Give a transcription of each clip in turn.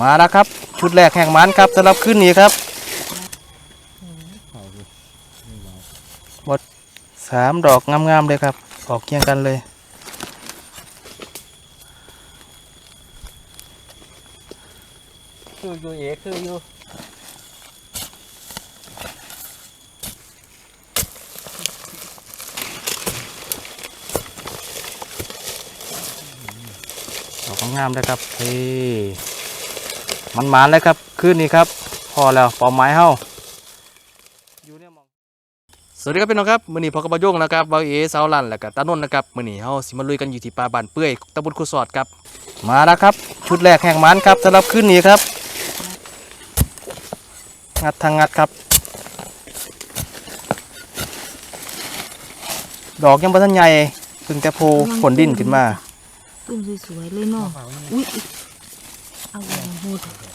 มาแล้วครับ ชุดแรกแห่งมันครับสำหรับขึ้นนี้ครับหมดสามดอกงามๆเลยครับ ออกเคียงกันเลยคืออยู่เอคืออยู่ดอกงามๆเลยครับเฮ้ มันหมานเลยครับขึ้นนี้ครับ พอแล้วเป่าไม้เฮาอยู่เนี่ยมองสวัสดีครับพี่น้องครับมื้อนี้พอกระบะโยงนะครับบาวเอสาวลันแล้วก็ตานนท์นะครับมื้อนี้เฮาสิมาลุยกันอยู่ที่ป่าบ้านเปื่อยตำบลคุสอดครับ มาแล้วครับ ชุดแรกแห่งมันครับสำหรับขึ้นนี้ครับงัดทางงัดครับ ดอกยังบ่ทันใหญ่เพิ่งแต่โผล่ผลดินขึ้นมา ตุ้มสวยๆเลยเนาะอุ้ยเอาแหว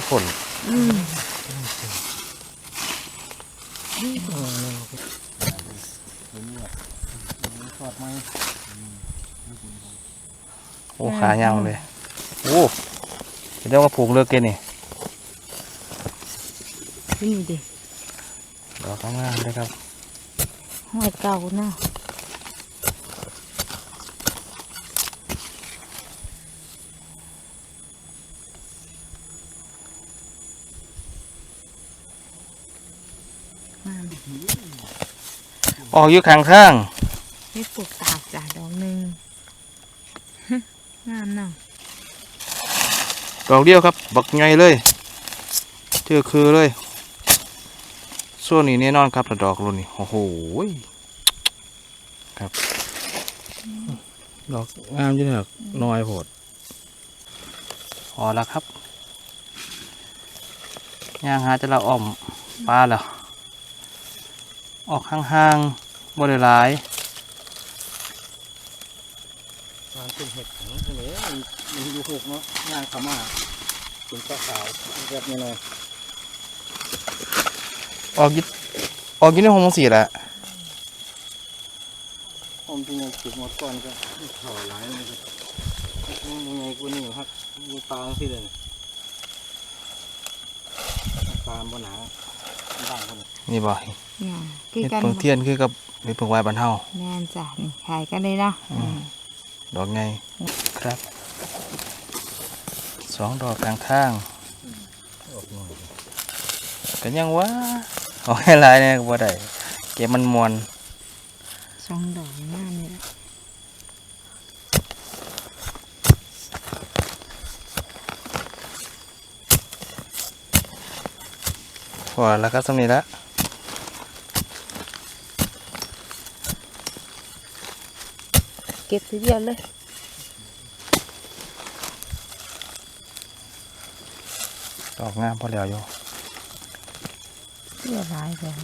นหูดกำลังฝนอืมสอดไหมโอ้ขายาวเลย โอ้เรียกว่าผูกเลือกเกนนี่นี่ดิดอกงามเลยครับห้อยเก่าเนาะ ออกอยู่ข้างข้างไม่ปลูกตากจ้ะดอกหนึ่งฮึงามเนาะดอกเดียวครับ บักไงเลยเทือคือเลยส่วนนี้แน่นอนครับแต่ดอกรุ่นนี้โอ้โหยครับดอกงามจังเลยน้อยโพดพอแล้วครับย่างหาจะละอ่อมปลาแล้ว ออกห่างๆบ่ได้หลายวางเป็นเห็ดถังใช่ไหมมันอยู่หกเนาะย่างขามาเป็นข้าวขาวแบบนี้เลยออกอยิออกอยิในห้องสีแหละผมที่ยังจุดหมดก่อนก็เข่าหลายเลยครับยังไงกูนี่ครับมีปลาที่เลยปลาบนหนาบ้างค นนี่บ่เนี่ยคือเห็ดกันเพิงเทียนคือกับเห็ดเพิงไว้บันเฮาแม่นจ้ะนี่ขายกันเลยเนาะอืมดอกไงครับสองดอกกลางข้างออกหน่อยกันยังว่าเอาให้หลายเนี่ยก็บ่ได้เก็บมันมวนสองดอกงามเลย พอแล้วก็สำนี้ละเก็บทีเดียวเลยดอกงามพอแล้วอยู่เรียบร้อยเลย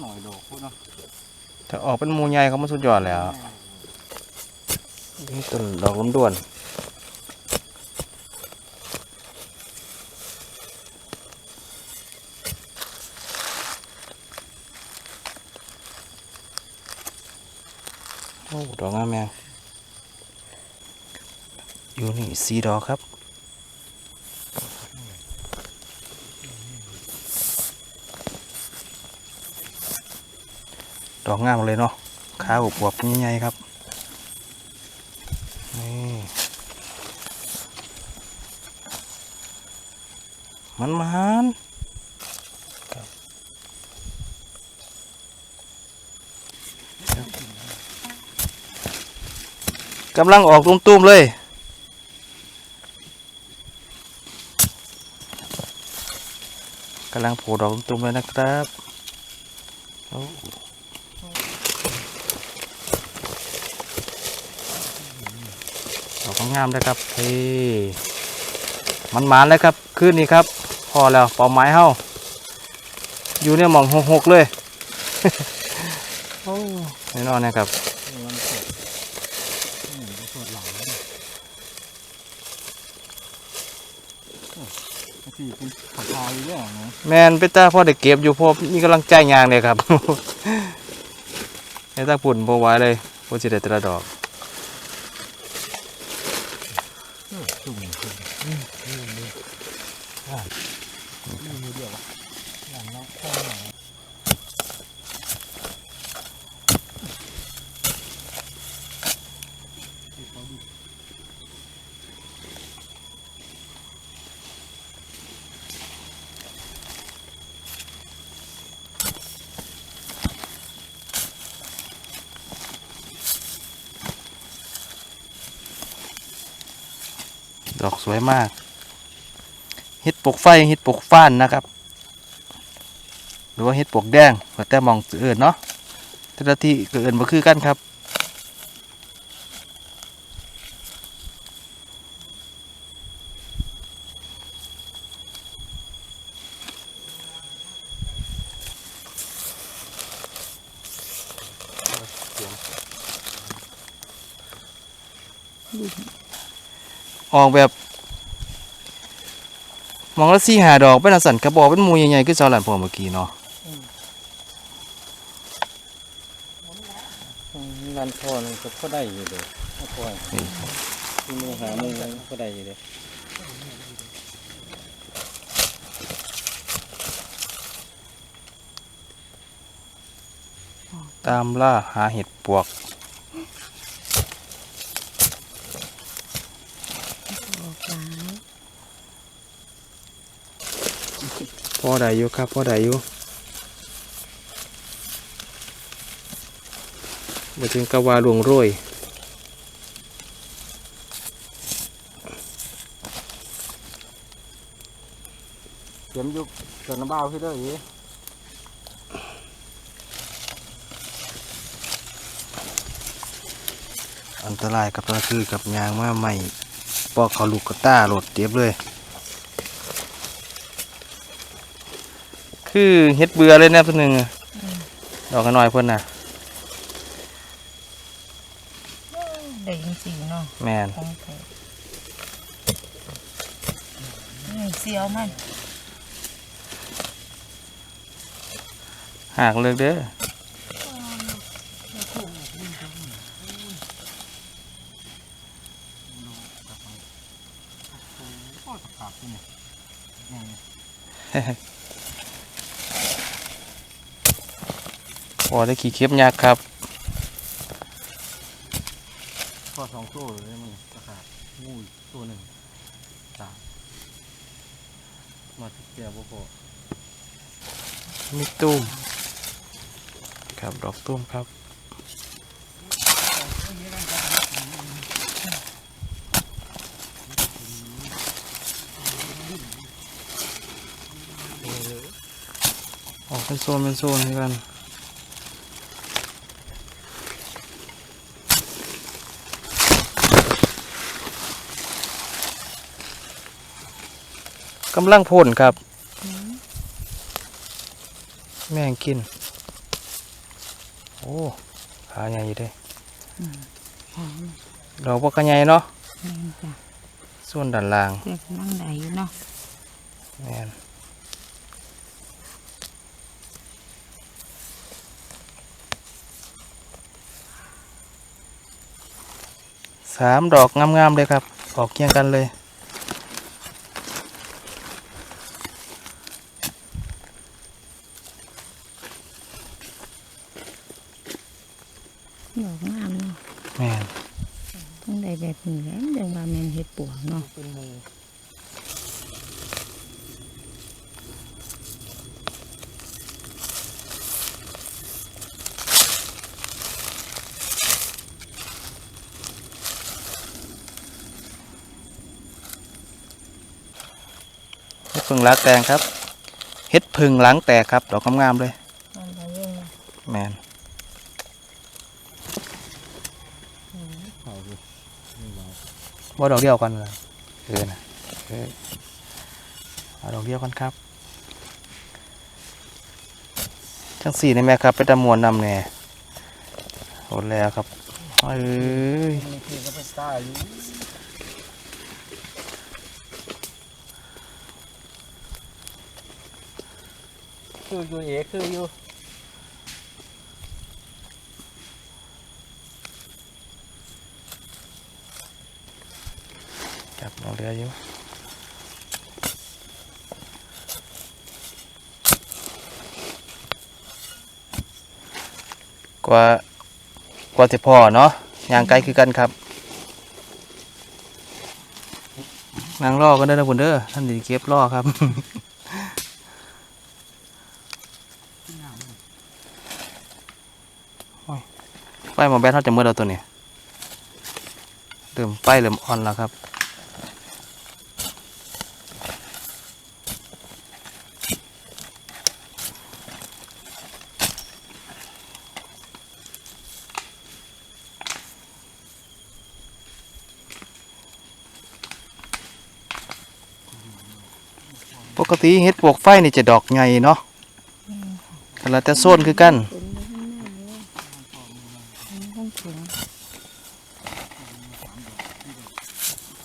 หน่อยดอกพูดเนาะถ้าออกเป็นหมูใหญ่เขามันสุดยอดแล้วนี่ต้นดอกล้มด่วนโอ้ดอกงามแมงอยู่นี่สีดอกครับ ดอกงามเลยเนาะขาอวบๆใหญ่ๆครับนี่มันมันกำลังออกตุ้มๆเลยกำลังโผล่ดอกตุ้มๆเลยนะครับ โอ้ดอกงามเลยครับเฮ้มันหมานเลยครับขึ้นนี้ครับพอพอแล้วเป้าหมายเฮาอยู่เนี่ยหมองหกๆเลยโอ้แน่นอนนะครับมันสดอืมสดหลังเลยโอ้บางทีเป็นขาวๆอยู่เรื่องนะแมนไปตาพ่อได้เก็บอยู่พอมีกำลังใจยางเลยครับไอ้ตาปุ่นโบไหว้เลยโบจิได้แต่ละดอก จุ่มจุ่มอืมอืมอืมอ่านี่มือเดียวอะหลังละข้อหลัง ดอกสวยมากเห็ดปกไฟเห็ดปกฟ้านนะครับ หรือว่าเห็ดปกแดงแล้วแต่มองเอื่นเนาะแต่ละที่ก็เอื่นมาคือกันครับ ออกแบบมองแล้วสี่หาดอกเป็นอันสันกระบอกเป็นหมูใหญ่ๆคือเจ้าหลานพอเมื่อกี้เนาะงานพอมันก็ก็ได้อยู่เลยถ้าพอนี่ที่มือหามือก็ได้อยู่เลยตามล่าหาเห็ดปวก ออกหลาย พ่อได้อยู่ครับพ่อได้อยู่มาถึงกะวาหลวงโรยเตรียมยุบส่วนน้ำเบ้าขึ้นด้วยอีอันตรายกับตัวคือกับยางมาใหม่ปอกเขาลูกกระต้าโหลดเตียบเลย คือเฮ็ดเบื่อเลยนะเพื่นหนึ่งอะดอกกันหน่อยเพื่อนน่ะได้ยินสีเนาะแมนของแท้นี่เสียวมันหากเลิกเด้อก็ตะขาบที่นี่ พอได้ขี่เข็บยักษ์ครับพอสองตัวเลยมึงตะขาบงูอีกตัวหนึ่งสามมาเกี่ยวบ่พอมีตุ้มครับดอกตุ้มครับออกเป็นโซนเป็นโซนให้กัน กำลังพ่นครับ แม่งกิน โอ้ขาใหญ่อยู่เด้ดอกพวกกระใหญ่เนาะแม่นจ้ะส่วนด้านล่างเด็กนั่งได้อยู่เนาะแม่นสามดอกงามๆเลยครับ ออกเคียงกันเลย ดอกงามเนาะ แม่น ต้องได้แบบนี้แหล้วเดี๋ยวว่าแม่นเฮ็ดปวกเนาะ เป็นมือ เฮ็ด พึ่งล้างแตงครับเฮ็ดพึ่งล้างแตกครับดอกงามๆเลยนั่นได้ยังไงแม่นเขาดูนี่เราว่าดอกเดียวกันเลยเออนะเออเอาดอกเดียวกันครับทั้งสี่นี่แม่ครับไปตะมวนนำแน่หมดแล้วครับเอ้ย คืออยู่คือยู่เอคืออยู่จับดอกเรืออยู่กว่ากว่าจะพอเนาะย่างไกลคือกันครับนางล่อกันเด้นะคุณเด้อท่านดีเก็บล่อครับ ไฟหมอแบทเขาจะมืดเอาตัวนี้เริ่มไฟเริ่มอ่อนแล้วครับปกติเฮ็ดปวกไฟนี่จะดอกใหญ่เนาะกันละแต่โซนคือกัน ต้องถึง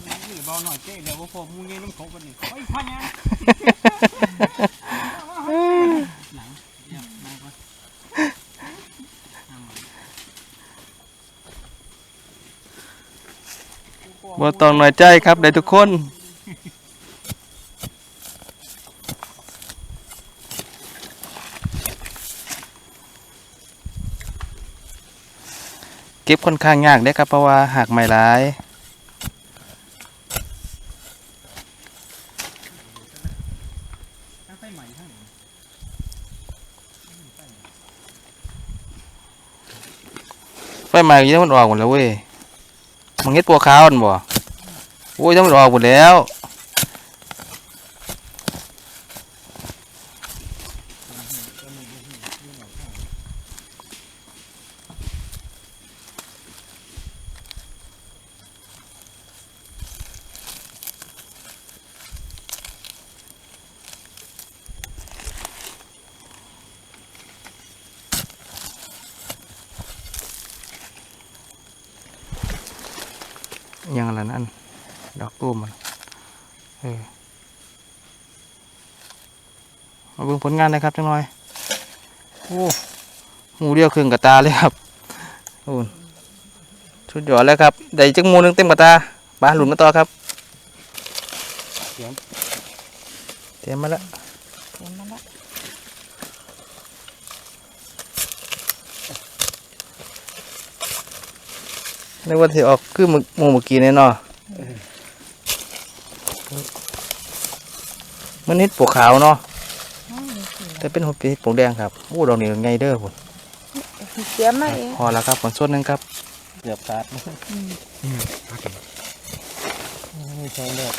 นี่เบา หน่อยเจ๊เดี๋ยวว่าผมมึงเงี้ยน้ำเขากันนี่เฮ้ยพ่อเนี่ยหนังเดี๋ยวมาก่อนบ่ต้องหน้อยใจครับได้ทุกคนเก็บค่อนข้างยากเด้ครับเพราะว่าหากไม่หลาย ตั้งไฟใหม่ทั้งนี้ ไฟไหม้ยังมันออกหมดแล้วเว้ยมันเห็ดปัวขาวมันบ่โอ้ยยังมันออกหมดแล้ว ยัง อะไรนั่นดอกตุ้มมันเออมาเบิ่งผลงานนะครับจังหน่อยโอ้หมูเดียวครึ่งกับตาเลยครับโอ้ชุดหยอดแล้วครับได้จังมูนึงเต็มกับตามาหลุนมาต่อครับเตรียมมาแล้ว เต็มมาละ นึกว่าที่ออกคือหมึกหมูเมื่อกี้เนี่ยเนาะมันนิดปวกขาวเนาะอ้าวนี่สิแต่เป็นหัวปีปวกแดงครับโอ้ดอกนี้ไงเด้อผมเสียมาเองพอแล้วครับผลส่วนหนึงครับเกือบขาดอืมไม่ใช่เลย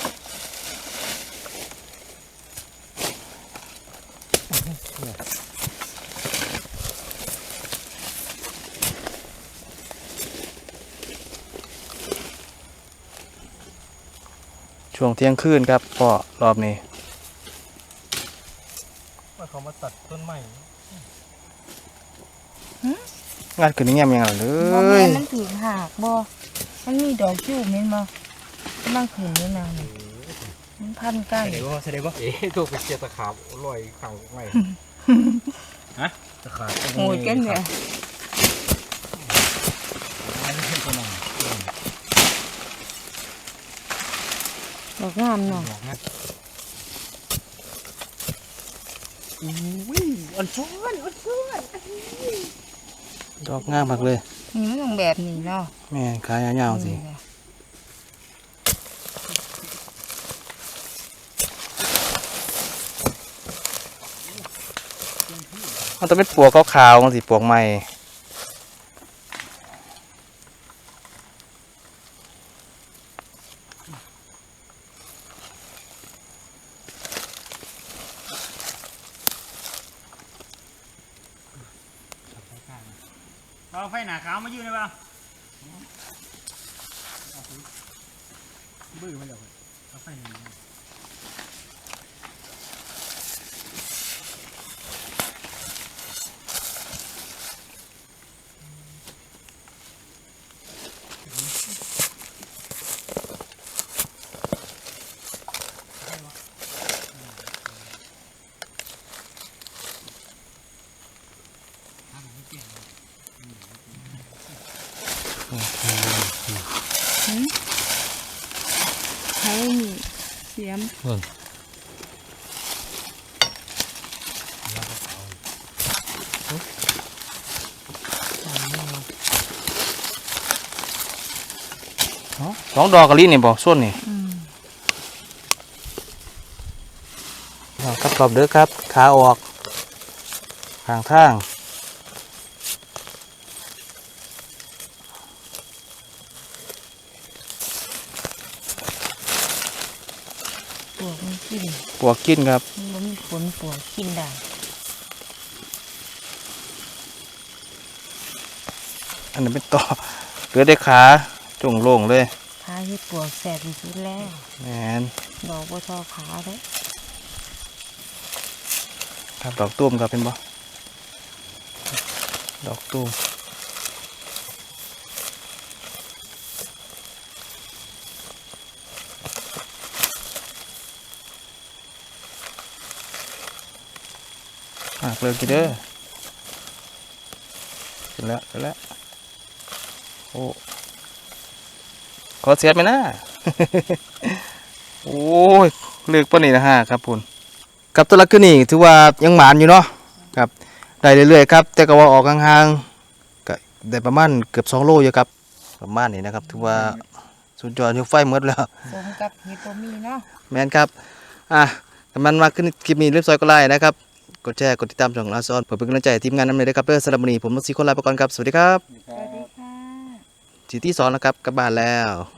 ช่วงเที่ยงคืนครับพอรอบนี้ว่าเขามาตัดต้นไม้งานขึ้นนี่เงียบยังไงเลบ่แม่ยนมันถึงหากบ่มันมีดอกจูบแม่นบ่มันขึ้นนี่นางนี่มันพันกันเดี๋ยวว่าเดี๋ยวว่าเอ๊ะตัวไปเจียตะขาบลอยขังไว้ฮะตะขาบโหดกันเนี่ย อันนี้เป็นคนหนึ่ง ดอกงามเนาะบอกนะอุ้ยอันซ้อนอันซ้อนดอกงามมากเลยนี่มันต้องแบบนี้เนาะแม่ขายยาวๆสินี่แหละมันต้องเป็นปวกขาวๆมันสิปวกใหม่ เอาไฟหนาขาวมายืนได้ป่ะบื้อมันเดี๋ยวเอาไฟหนา หืมใช้มีเสียม เบิ่งแล้วก็เอา สองดอกกะลินี่บ่ส่วนนี่อืมเอาครับขอบเด้อครับ ขาออกทางทางปวกมันกินปวกกินครับมันบ่มีขนปวกกินได้อันนี้เป็นต่อเหลือได้ขาจงโล่งเลย ขาเฮ็ดปวกแสบที่สุดแล้วแมนดอกบ่ทอขาเด้ครับดอกตุ้มครับเป็นบ่ดอกตุ้มหักเลยกี่เด้อเสร็จแล้วเสร็จแล้วโอ้ ขอเสียดไหมนะโอ้ยเลือกปะนี่นะฮะครับคุณครับตัวละคือนี่ถือว่ายังหมานอยู่เนาะครับได้เรื่อยๆครับแต่ก็ว่าออกห่างๆก็ได้ประมาณเกือบ2โลอยู่ครับประมาณนี้นะครับถือว่าสุดยอดยกไฟหมดแล้วสมกับเฮ็ดบ่มีเนาะแมนครับอะถ้ามันมาขึ้นคลิปนี้เรียบร้อยก็ไลค์นะครับกดแชร์กดติดตามช่องลาซอนเพื่อเป็นกำลังใจให้ทีมงานน้ำเลยนะครับเพื่อสำหรับวันนี้ผมมุสีคนลาไปก่อนครับ สวัสดีครับสวัสดีค่ะทีที่สองแล้วครับกลับบ้านแล้วค